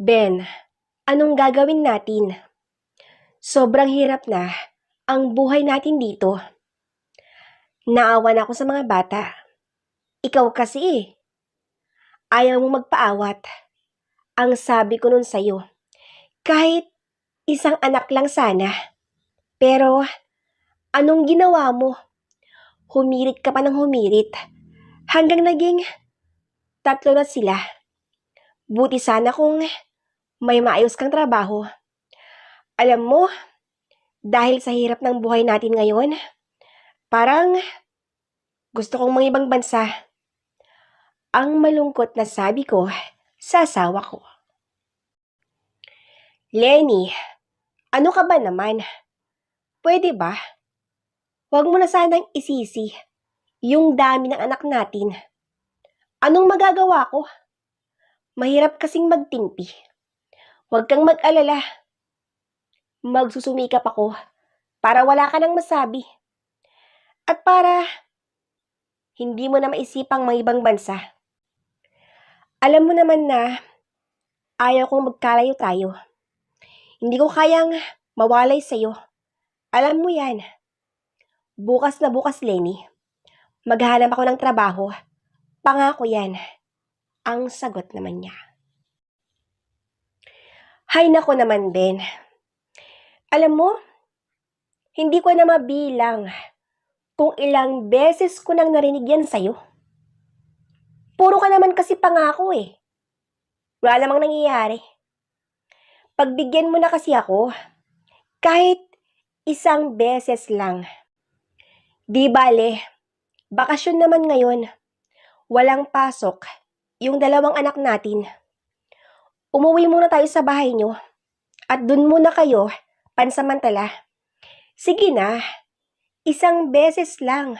Ben, anong gagawin natin? Sobrang hirap na ang buhay natin dito. Naawa na ako sa mga bata. Ikaw kasi eh. Ayaw mo magpaawat. Ang sabi ko nun sa'yo, kahit isang anak lang sana. Pero, anong ginawa mo? Humirit ka pa ng humirit. Hanggang naging tatlo na sila. Buti sana kung may maayos kang trabaho. Alam mo, dahil sa hirap ng buhay natin ngayon, parang gusto kong mangibang bansa. Ang malungkot na sabi ko sa asawa ko. Lenny, ano ka ba naman? Pwede ba? Huwag mo na sanang isisi yung dami ng anak natin. Anong magagawa ko? Mahirap kasing magtimpi. Huwag kang mag-alala. Magsusumikap ako para wala ka nang masabi. At para hindi mo na maisipang mga ibang bansa. Alam mo naman na ayaw kong magkalayo tayo. Hindi ko kayang mawalay sa'yo. Alam mo yan. Bukas na bukas, Lenny. Maghanap ako ng trabaho. Pangako yan. Ang sagot naman niya. Hay nako naman, Ben. Alam mo, hindi ko na mabilang kung ilang beses ko nang narinig yan sa'yo. Puro ka naman kasi pangako eh. Wala namang nangyayari. Pagbigyan mo na kasi ako, kahit isang beses lang. Di bale, bakasyon naman ngayon. Walang pasok yung dalawang anak natin. Umuwi muna tayo sa bahay nyo at dun muna kayo pansamantala. Sige na, isang beses lang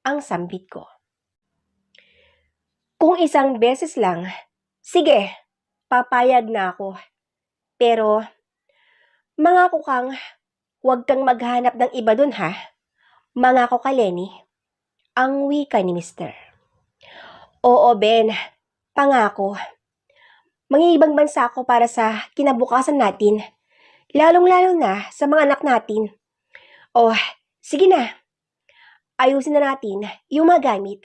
ang sambit ko. Kung isang beses lang, sige, papayag na ako. Pero, mangako kang huwag kang maghanap ng iba dun ha. Mangako ka, Lenny. Ang wika ni Mister. Oo, Ben. Pangako. Mangibang bansa ako para sa kinabukasan natin. Lalong-lalo na sa mga anak natin. Oh, sige na. Ayusin na natin yung mga gamit.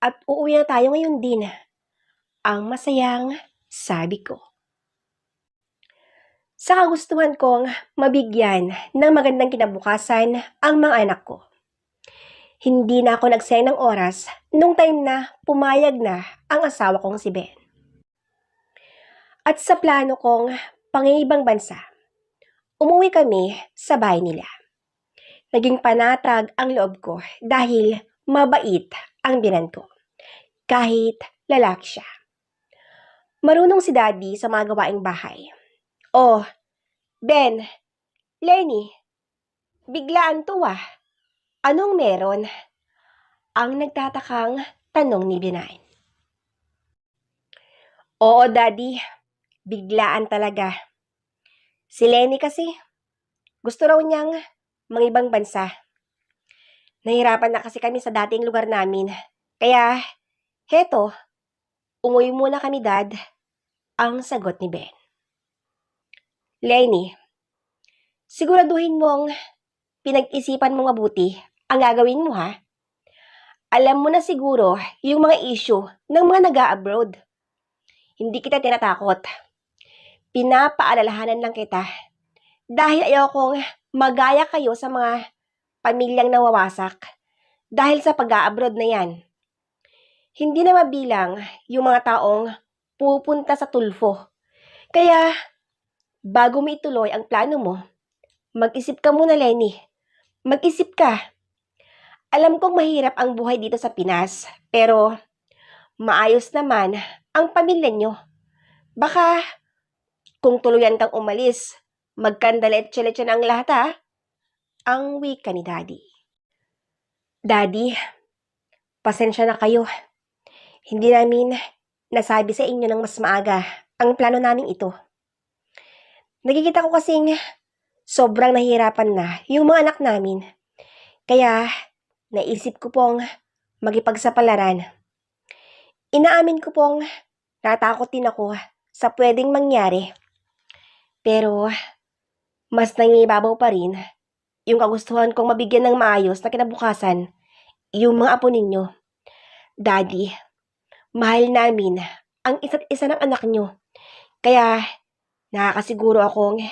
At uuwi na tayo ngayon din. Ang masayang sabi ko. Sa kagustuhan kong mabigyan ng magandang kinabukasan ang mga anak ko. Hindi na ako nagsayang ng oras nung time na pumayag na ang asawa kong si Ben. At sa plano kong pangingibang bansa, umuwi kami sa bahay nila. Naging panatag ang loob ko dahil mabait ang binan ko. Kahit lalaki siya. Marunong si daddy sa mga gawaing bahay. Oh, Ben, Lenny, biglaan to ah. Anong meron? Ang nagtatakang tanong ni Binay. Oo, Daddy. Biglaan talaga. Si Lenny kasi, gusto raw niyang mangibang bansa. Nahirapan na kasi kami sa dating lugar namin. Kaya, heto, umuwi muna kami, Dad. Ang sagot ni Ben. Lenny, siguraduhin mong pinag-isipan mo mabuti ang gagawin mo ha. Alam mo na siguro yung mga issue ng mga nag-abroad. Hindi kita tinatakot. Pinapaalalahanan lang kita. Dahil ayaw kong magaya kayo sa mga pamilyang nawawasak. Dahil sa pag-abroad na yan. Hindi na mabilang yung mga taong pupunta sa tulfo. Kaya, bago mo ituloy ang plano mo, mag-isip ka muna, Lenny. Mag-isip ka. Alam kong mahirap ang buhay dito sa Pinas, pero maayos naman ang pamilya nyo. Baka, kung tuluyan kang umalis, magkandaletse-letse na ang lahat ha? Ang wika ni Daddy. Daddy, pasensya na kayo. Hindi namin nasabi sa inyo ng mas maaga ang plano namin ito. Nakikita ko kasing sobrang nahihirapan na yung mga anak namin. Kaya, naisip ko pong magipagsapalaran. Inaamin ko pong natakot din ako sa pwedeng mangyari. Pero, mas nangibabaw pa rin yung kagustuhan kong mabigyan ng maayos na kinabukasan yung mga apo ninyo. Daddy, mahal namin ang isa't isa ng anak nyo. Kaya, nakakasiguro akong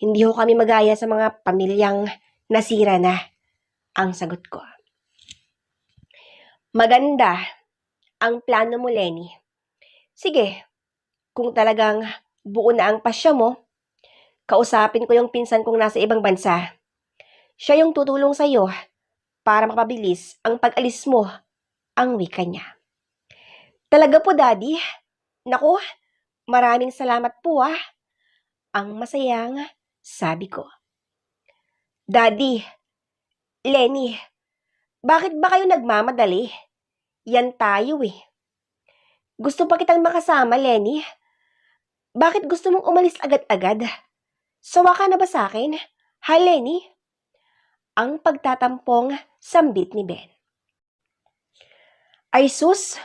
hindi ho kami magaya sa mga pamilyang nasira na. Ang sagot ko. Maganda ang plano mo, Lenny. Sige, kung talagang buo na ang pasya mo, kausapin ko yung pinsan kong nasa ibang bansa. Siya yung tutulong sa'yo para mapabilis ang pag-alis mo, ang wika niya. Talaga po, Daddy. Naku, maraming salamat po ah. Ang masayang sabi ko. Daddy, Lenny, bakit ba kayo nagmamadali? Yan tayo eh. Gusto pa kitang makasama, Lenny. Bakit gusto mong umalis agad-agad? Sawa ka na ba sa akin? Ha, Lenny? Ang pagtatampong sambit ni Ben. Ay sus,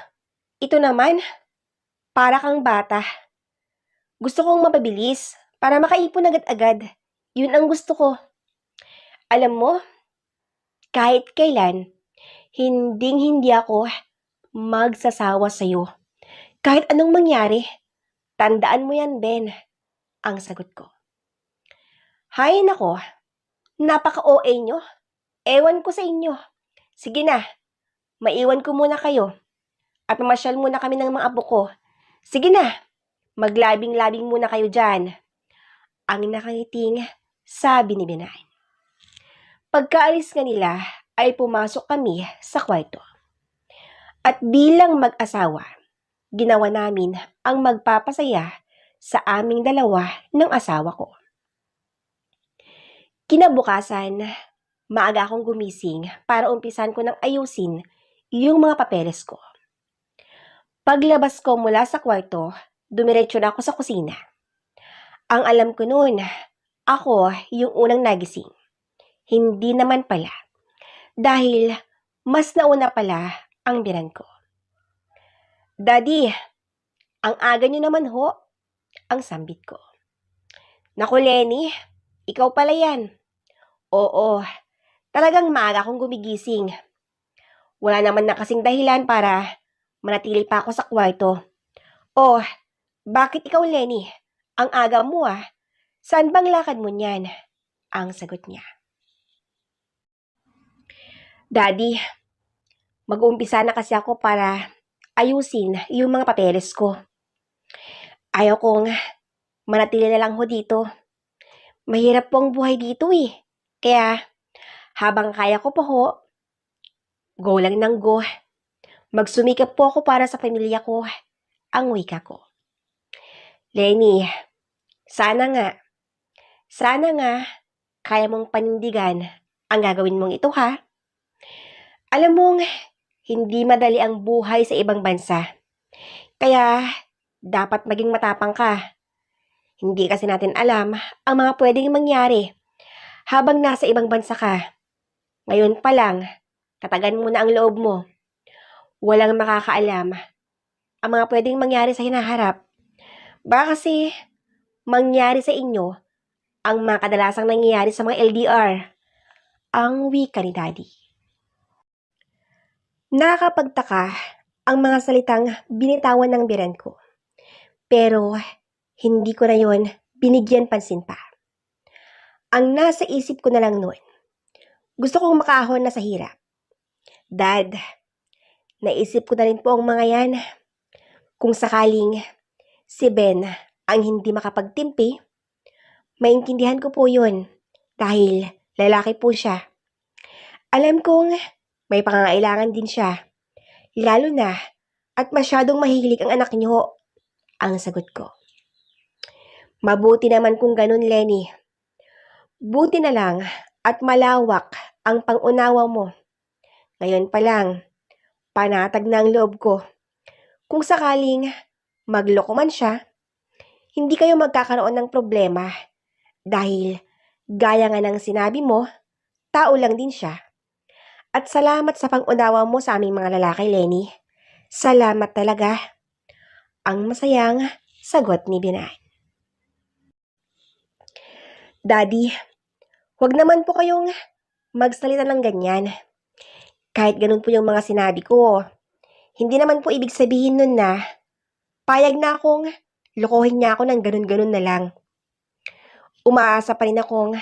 ito naman, para kang bata. Gusto kong mapabilis para makaipon agad-agad. Yun ang gusto ko. Alam mo, kahit kailan, hinding hindi ako magsasawa sa'yo. Kahit anong mangyari, tandaan mo yan, Ben. Ang sagot ko. Hay nako, napaka-OA nyo. Ewan ko sa inyo. Sige na, maiwan ko muna kayo. At mamasyal muna kami ng mga apo ko. Sige na, maglabing-labing muna kayo dyan. Ang nakangiting sabi ni Benay. Pagkaalis nga nila ay pumasok kami sa kwarto. At bilang mag-asawa, ginawa namin ang magpapasaya sa aming dalawa ng asawa ko. Kinabukasan, maaga akong gumising para umpisan ko ng ayusin yung mga papeles ko. Paglabas ko mula sa kwarto, dumiretso na ako sa kusina. Ang alam ko noon, ako yung unang nagising. Hindi naman pala. Dahil mas nauna pala ang biran ko. Daddy, ang aga niyo naman ho, ang sambit ko. Naku Lenny, ikaw pala yan. Oo, talagang maaga akong gumigising. Wala naman na kasing dahilan para manatili pa ako sa kwarto. Oh, bakit ikaw Lenny? Ang aga mo ah. Saan bang lakad mo niyan? Ang sagot niya. Daddy, mag-uumpisa na kasi ako para ayusin yung mga papeles ko. Ayaw kong manatili na lang ho dito. Mahirap po ang buhay dito eh. Kaya, habang kaya ko po ho, go lang ng go. Magsumikap po ako para sa pamilya ko, ang wika ko. Lenny, sana nga, sana nga, kaya mong panindigan ang gagawin mong ito ha. Alam mong, hindi madali ang buhay sa ibang bansa. Kaya, dapat maging matapang ka. Hindi kasi natin alam ang mga pwedeng mangyari habang nasa ibang bansa ka. Ngayon pa lang, tatagan mo na ang loob mo. Walang makakaalam ang mga pwedeng mangyari sa hinaharap. Baka kasi mangyari sa inyo ang mga kadalasang nangyayari sa mga LDR. Ang wika ni Daddy. Nakakapagtaka ang mga salitang binitawan ng biran ko. Pero hindi ko na yon binigyan pansin pa. Ang nasa isip ko na lang noon, gusto kong makahon na sa hirap. Dad, naisip ko na rin po ang mga yan. Kung sakaling si Ben ang hindi makapagtimpi, maintindihan ko po yun dahil lalaki po siya. Alam kong may pangangailangan din siya. Lalo na at masyadong mahilig ang anak niyo. Ang sagot ko. Mabuti naman kung ganun, Lenny. Buti na lang at malawak ang pangunawa mo. Ngayon pa lang, panatag na ang loob ko. Kung sakaling magloko man siya, hindi kayo magkakaroon ng problema dahil gaya nga ng sinabi mo, tao lang din siya. At salamat sa pangunawa mo sa aming mga lalaki, Lenny. Salamat talaga. Ang masayang sagot ni Binay. Daddy, wag naman po kayong magsalita ng ganyan. Kahit ganun po yung mga sinabi ko, hindi naman po ibig sabihin nun na payag na akong lokohin niya ako ng ganun-ganun na lang. Umaasa pa rin akong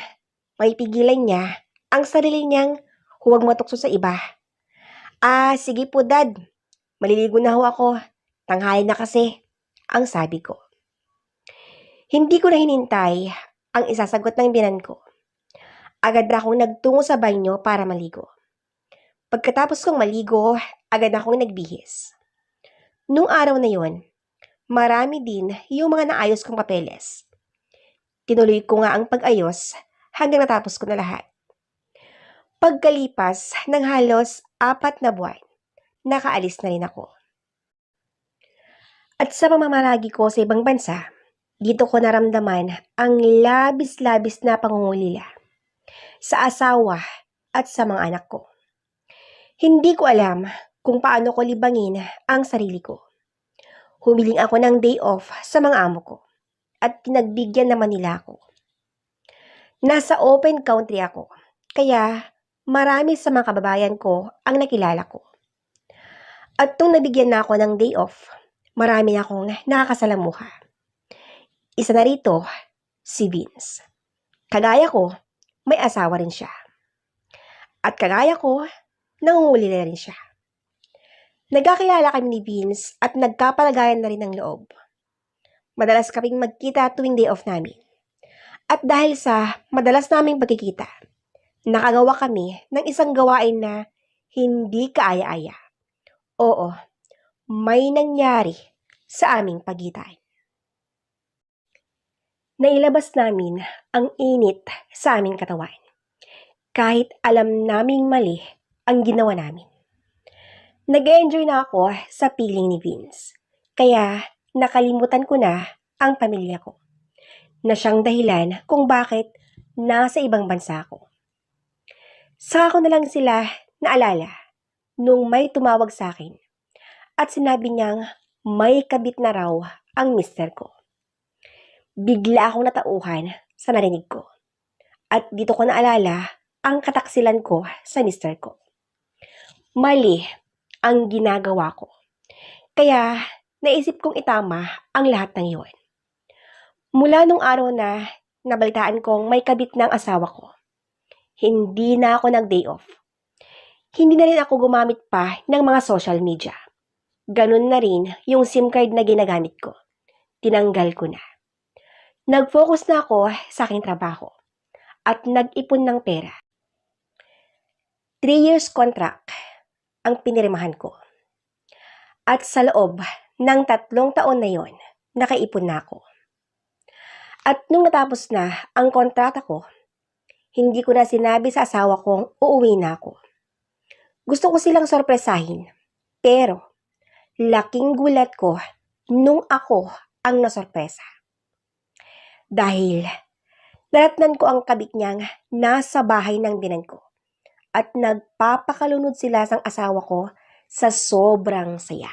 maipigilan niya ang sarili niyang huwag matukso sa iba. Ah, sige po dad. Maliligo na ho ako. Tanghali na kasi, ang sabi ko. Hindi ko na hinintay ang isasagot ng binan ko. Agad na akong nagtungo sa banyo para maligo. Pagkatapos kong maligo, agad na akong nagbihis. Nung araw na yon, marami din yung mga naayos kong papeles. Tinuloy ko nga ang pag-ayos hanggang natapos ko na lahat. Pagkalipas ng halos apat na buwan, nakaalis na rin ako. At sa pamamaragi ko sa ibang bansa, dito ko naramdaman ang labis-labis na pangungulila sa asawa at sa mga anak ko. Hindi ko alam kung paano ko libangin ang sarili ko. Humiling ako ng day off sa mga amo ko at pinagbigyan naman nila ako. Nasa open country ako, kaya marami sa mga kababayan ko ang nakilala ko. At nung nabigyan na ako ng day off, marami akong nakakasalamuha. Isa na rito, si Vince. Kagaya ko, may asawa rin siya. At kagaya ko, nangunguli na rin siya. Nagkakilala kami ni Vince at nagkapalagayan na rin ng loob. Madalas kaming magkita tuwing day off namin. At dahil sa madalas naming pagkikita, nakagawa kami ng isang gawain na hindi kaaya-aya. Oo, may nangyari sa aming pagitan. Nailabas namin ang init sa aming katawan. Kahit alam naming mali ang ginawa namin. Nag-enjoy na ako sa piling ni Vince. Kaya nakalimutan ko na ang pamilya ko. Na siyang dahilan kung bakit nasa ibang bansa ako. Saka ko na lang sila naalala nung may tumawag sa akin at sinabi niyang may kabit na raw ang mister ko. Bigla akong natauhan sa narinig ko. At dito ko naalala ang kataksilan ko sa mister ko. Mali ang ginagawa ko. Kaya naisip kong itama ang lahat ng iyon. Mula nung araw na nabalitaan kong may kabit ng asawa ko, hindi na ako nag-day off. Hindi na rin ako gumamit pa ng mga social media. Ganun na rin yung SIM card na ginagamit ko. Tinanggal ko na. Nag-focus na ako sa aking trabaho at nag-ipon ng pera. Three years contract ang pinirimahan ko. At sa loob ng tatlong taon na yon, nakaipon na ako. At nung natapos na ang kontrata ko, hindi ko na sinabi sa asawa kong uuwi na ako. Gusto ko silang sorpresahin, pero laking gulat ko nung ako ang nasorpresa. Dahil naratnan ko ang kabit niyang nasa bahay ng binan ko at nagpapakalunod sila sang asawa ko sa sobrang saya.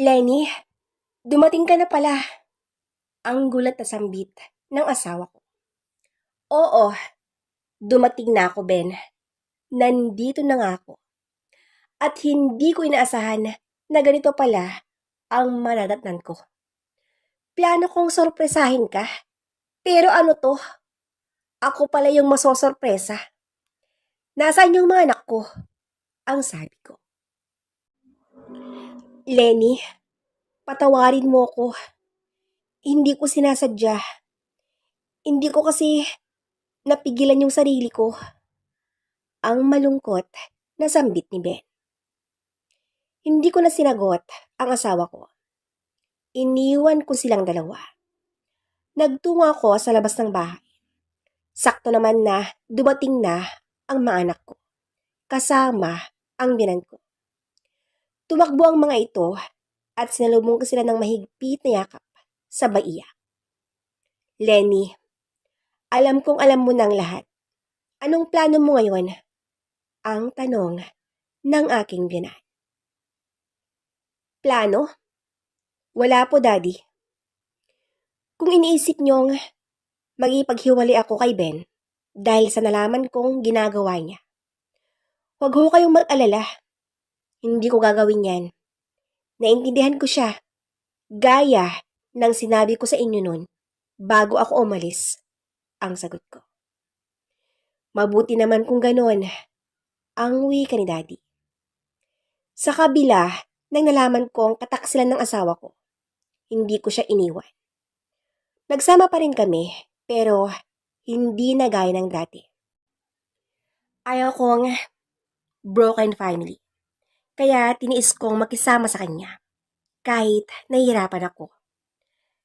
Lenny, dumating ka na pala. Ang gulat na sambit ng asawa ko. Oo, dumating na ako, Ben. Nandito na nga ako. At hindi ko inaasahan na ganito pala ang maradatnan ko. Plano kong sorpresahin ka. Pero ano to? Ako pala yung masosorpresa. Nasaan yung mga anak ko? Ang sabi ko. Lenny, patawarin mo ko. Hindi ko sinasadya. Hindi ko kasi napigilan yung sarili ko. Ang malungkot na sambit ni Ben. Hindi ko na sinagot ang asawa ko. Iniwan ko silang dalawa. Nagtungo ako sa labas ng bahay. Sakto naman na dumating na ang mga anak ko. Kasama ang binan ko. Tumakbo ang mga ito at sinalubong ko sila ng mahigpit na yakap sa baiya. Lenny, alam kong alam mo ng lahat. Anong plano mo ngayon? Ang tanong ng aking binan. Plano? Wala po, Daddy. Kung iniisip niyong magipaghiwalay ako kay Ben dahil sa nalaman kong ginagawa niya, huwag ho kayong mag-alala. Hindi ko gagawin yan. Naintindihan ko siya. Gaya ng sinabi ko sa inyo nun bago ako umalis. Ang sagot ko. Mabuti naman kung ganon. Ang wika ni Daddy. Sa kabila nang nalaman kong kataksilan ng asawa ko, hindi ko siya iniwan. Nagsama pa rin kami, pero hindi na gaya ng dati. Ayaw kong broken family. Kaya tiniis kong makisama sa kanya. Kahit nahihirapan ako.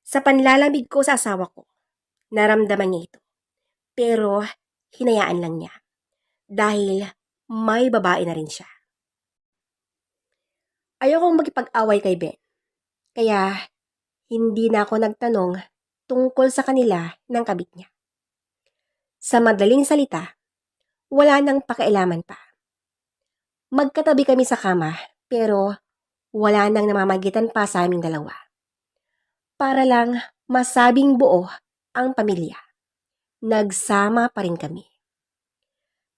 Sa panlalamig ko sa asawa ko, naramdaman niya ito. Pero hinayaan lang niya. Dahil may babae na rin siya. Ayokong magipag-away kay Ben. Kaya hindi na ako nagtanong tungkol sa kanila ng kabit niya. Sa madaling salita, wala nang pakialaman pa. Magkatabi kami sa kama, pero wala nang namamagitan pa sa aming dalawa. Para lang masabing buo ang pamilya. Nagsama pa rin kami.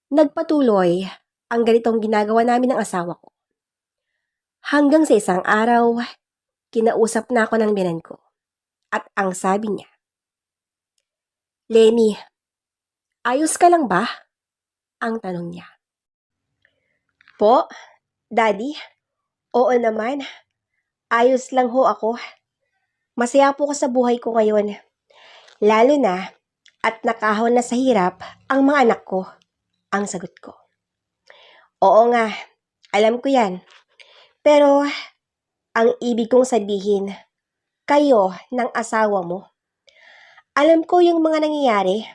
Nagpatuloy ang ganitong ginagawa namin ng asawa ko. Hanggang sa isang araw, kinausap na ako ng binan ko. At ang sabi niya, Lenny, ayos ka lang ba? Ang tanong niya. Po, Daddy, oo naman. Ayos lang ho ako. Masaya po ko sa buhay ko ngayon. Lalo na at nakahon na sa hirap ang mga anak ko. Ang sagot ko. Oo nga, alam ko yan. Pero ang ibig kong sabihin, kayo ng asawa mo. Alam ko yung mga nangyayari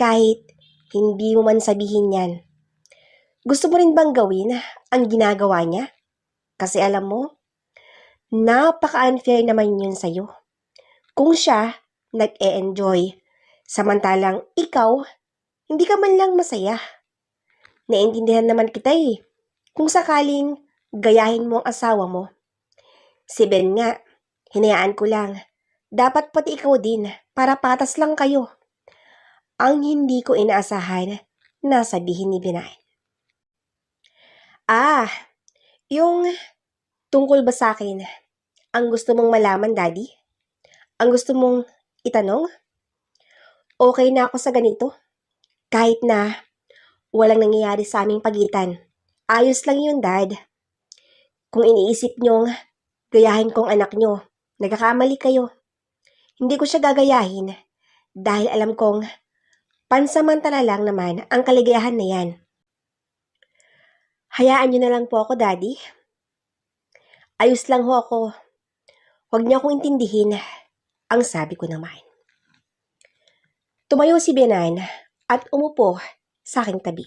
kahit hindi mo man sabihin yan. Gusto mo rin bang gawin ang ginagawa niya? Kasi alam mo, napaka-unfair naman yun sa'yo. Kung siya nag-e-enjoy, samantalang ikaw, hindi ka man lang masaya. Naintindihan naman kita eh. Kung sakaling gayahin mo ang asawa mo. Si Ben nga, hinayaan ko lang. Dapat pati ikaw din, para patas lang kayo. Ang hindi ko inaasahan na sabihin ni Binay. Ah, yung tungkol ba sa akin, ang gusto mong malaman, Daddy? Ang gusto mong itanong? Okay na ako sa ganito. Kahit na walang nangyayari sa aming pagitan. Ayos lang yun, Dad. Kung iniisip nyong gayahin kong anak nyo, nagkakamali kayo. Hindi ko siya gagayahin dahil alam kong pansamantala lang naman ang kaligayahan na yan. Hayaan nyo na lang po ako, Daddy. Ayos lang ho ako. Huwag niyo akong intindihin ang sabi ko naman. Tumayo si Benan at umupo sa aking tabi.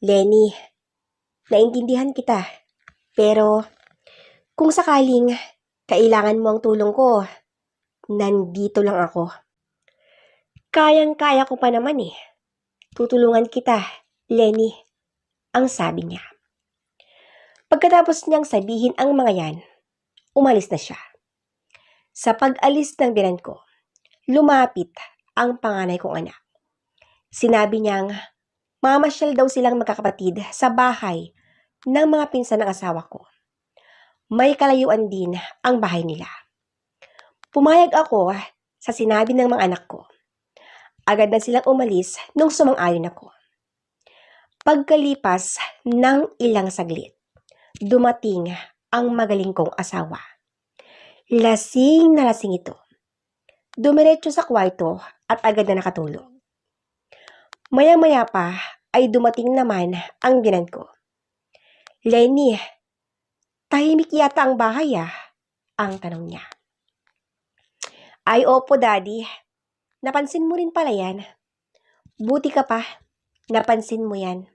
Lenny, naintindihan kita. Pero kung sakaling kailangan mo ang tulong ko, nandito lang ako. Kayang-kaya ko pa naman eh. Tutulungan kita, Lenny, ang sabi niya. Pagkatapos niyang sabihin ang mga yan, umalis na siya. Sa pag-alis ng binan ko, lumapit ang panganay kong anak. Sinabi niyang mamasyal daw silang magkakapatid sa bahay ng mga pinsan ng asawa ko. May kalayuan din ang bahay nila. Pumayag ako sa sinabi ng mga anak ko. Agad na silang umalis nung sumang-ayon ako. Pagkalipas ng ilang saglit, dumating ang magaling kong asawa. Lasing na lasing ito. Dumiretso sa kwarto at agad na nakatulog. Maya-maya pa ay dumating naman ang binan ko. Lenny, tahimik yata ang bahay ah, ang tanong niya. Ay opo daddy, napansin mo rin pala yan. Buti ka pa, napansin mo yan.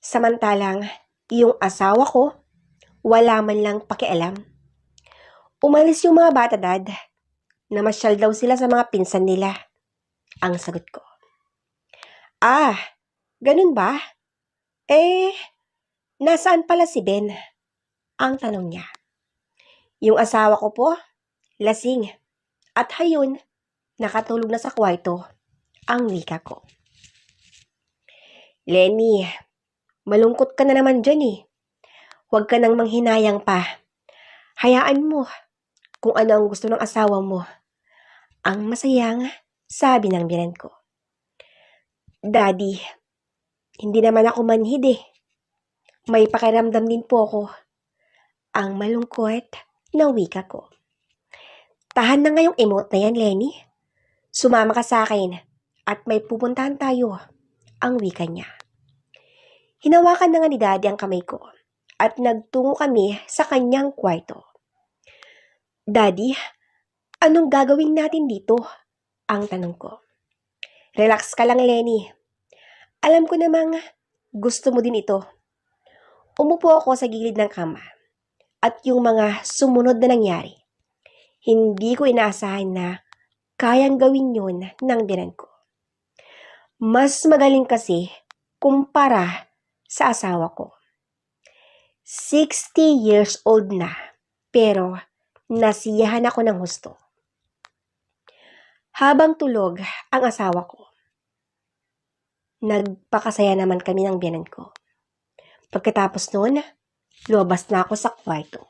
Samantalang, yung asawa ko, wala man lang pakialam. Umalis yung mga bata dad, namasyal daw sila sa mga pinsan nila. Ang sagot ko. Ah, ganun ba? Eh, nasaan pala si Ben? Ang tanong niya. Yung asawa ko po, lasing. At hayun, nakatulog na sa kwarto ang wika ko. Lenny, malungkot ka na naman dyan eh. Huwag ka nang manghinayang pa. Hayaan mo kung ano ang gusto ng asawa mo. Ang masayang sabi ng binan ko. Daddy, hindi naman ako manhid eh. May pakiramdam din po ako. Ang malungkot na wika ko. Tahan na ngayong emote na yan, Lenny. Sumama ka sa akin at may pupuntahan tayo. Ang wika niya. Hinawakan na nga ni Daddy ang kamay ko at nagtungo kami sa kanyang kwarto. Daddy, anong gagawin natin dito? Ang tanong ko. Relax ka lang, Lenny. Alam ko namang gusto mo din ito. Umupo ako sa gilid ng kama at yung mga sumunod na nangyari. Hindi ko inaasahan na kayang gawin yun ng binan ko. Mas magaling kasi kumpara sa asawa ko. 60 years old na, pero nasiyahan ako ng husto. Habang tulog ang asawa ko, nagpakasaya naman kami ng biyanan ko. Pagkatapos noon, lumabas na ako sa kwarto.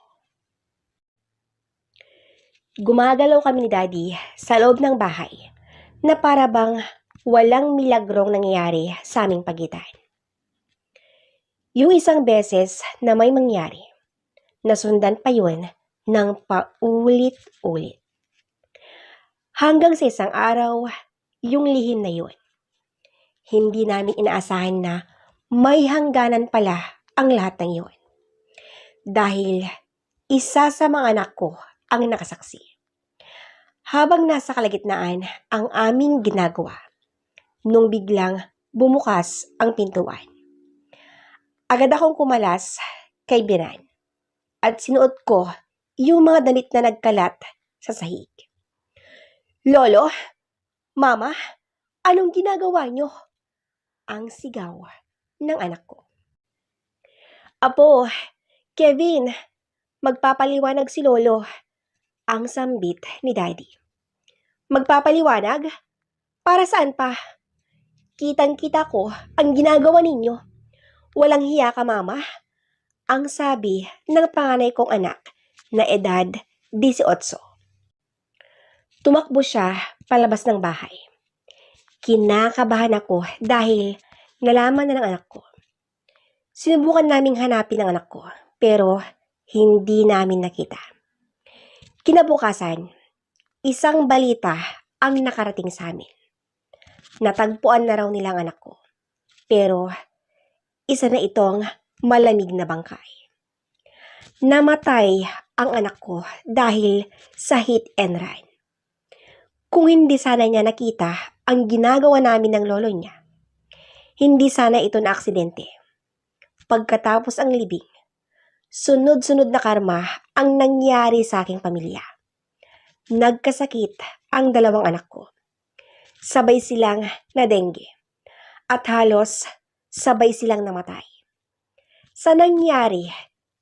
Gumagalaw kami ni Daddy sa loob ng bahay na para bang walang milagrong nangyayari sa aming pagitan. Yung isang beses na may mangyari, nasundan pa yun ng paulit-ulit. Hanggang sa isang araw, yung lihim na yun. Hindi namin inaasahan na may hangganan pala ang lahat ng yun. Dahil isa sa mga anak ko ang nakasaksi. Habang nasa kalagitnaan ang aming ginagawa, nung biglang bumukas ang pintuan. Agad akong kumalas kay Biran at sinuot ko yung mga damit na nagkalat sa sahig. Lolo, Mama, anong ginagawa nyo? Ang sigaw ng anak ko. Apo, Kevin, magpapaliwanag si Lolo. Ang sambit ni Daddy. Magpapaliwanag? Para saan pa? Kitang-kita ko ang ginagawa ninyo. Walang hiya ka, Mama. Ang sabi ng panganay kong anak na edad 18. Tumakbo siya palabas ng bahay. Kinakabahan ako dahil nalaman na ng anak ko. Sinubukan naming hanapin ang anak ko, pero hindi namin nakita. Kinabukasan, isang balita ang nakarating sa amin. Natagpuan na raw nila ang anak ko. Pero, isa na itong malamig na bangkay. Namatay ang anak ko dahil sa hit and run. Kung hindi sana niya nakita ang ginagawa namin ng lolo niya, hindi sana ito na aksidente. Pagkatapos ang libing, sunod-sunod na karma ang nangyari sa aking pamilya. Nagkasakit ang dalawang anak ko. Sabay silang na dengue. At halos sabay silang namatay. Sa nangyari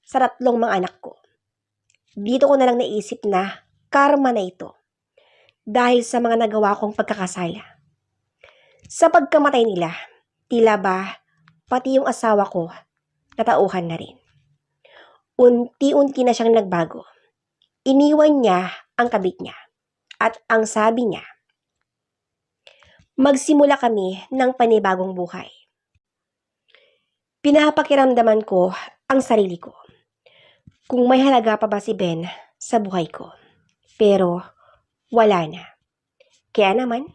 sa tatlong mga anak ko, dito ko na lang naisip na karma na ito dahil sa mga nagawa kong pagkakasala. Sa pagkamatay nila, tila ba pati yung asawa ko natauhan na rin. Unti-unti na siyang nagbago. Iniwan niya ang kabit niya. At ang sabi niya, magsimula kami ng panibagong buhay. Pinapakiramdaman ko ang sarili ko. Kung may halaga pa ba si Ben sa buhay ko. Pero wala na. Kaya naman,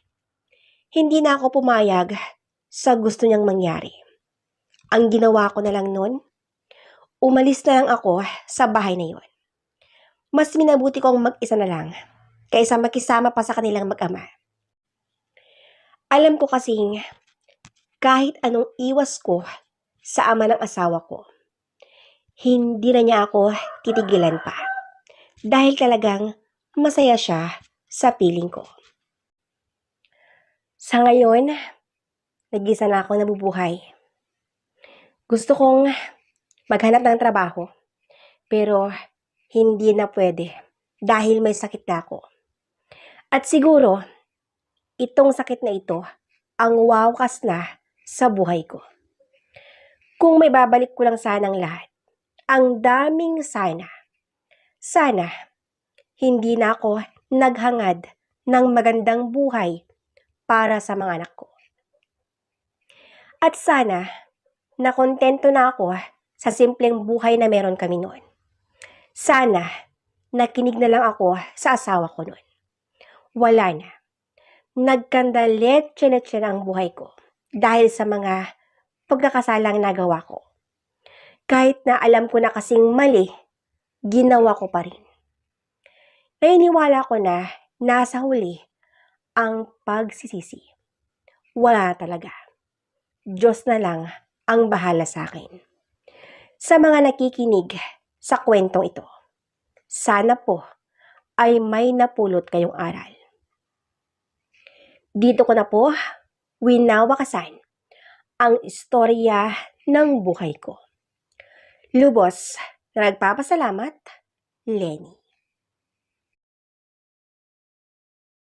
hindi na ako pumayag sa gusto niyang mangyari. Ang ginawa ko na lang noon, umalis na lang ako sa bahay na yon. Mas minabuti kong mag-isa na lang kaysa makisama pa sa kanilang mag-ama. Alam ko kasing kahit anong iwas ko sa ama ng asawa ko, hindi na niya ako titigilan pa. Dahil talagang masaya siya sa piling ko. Sa ngayon, nag-isa na ako nabubuhay. Gusto kong maghanap ng trabaho, pero hindi na pwede dahil may sakit na ako. At siguro, itong sakit na ito ang wawakas na sa buhay ko. Kung may babalik ko lang sanang lahat, ang daming sana. Sana, hindi na ako naghangad ng magandang buhay para sa mga anak ko. At sana, nakontento na ako sa simpleng buhay na meron kami noon. Sana, nakinig na lang ako sa asawa ko noon. Wala na. Nagkandalet-tsinetsin ang buhay ko dahil sa mga pagkakasalang nagawa ko. Kahit na alam ko na kasing mali, ginawa ko pa rin. Nainiwala ko na nasa huli ang pagsisisi. Wala talaga. Diyos na lang ang bahala sa akin. Sa mga nakikinig sa kwentong ito, sana po ay may napulot kayong aral. Dito ko na po winawakasan ang istorya ng buhay ko. Lubos na nagpapasalamat, Lenny.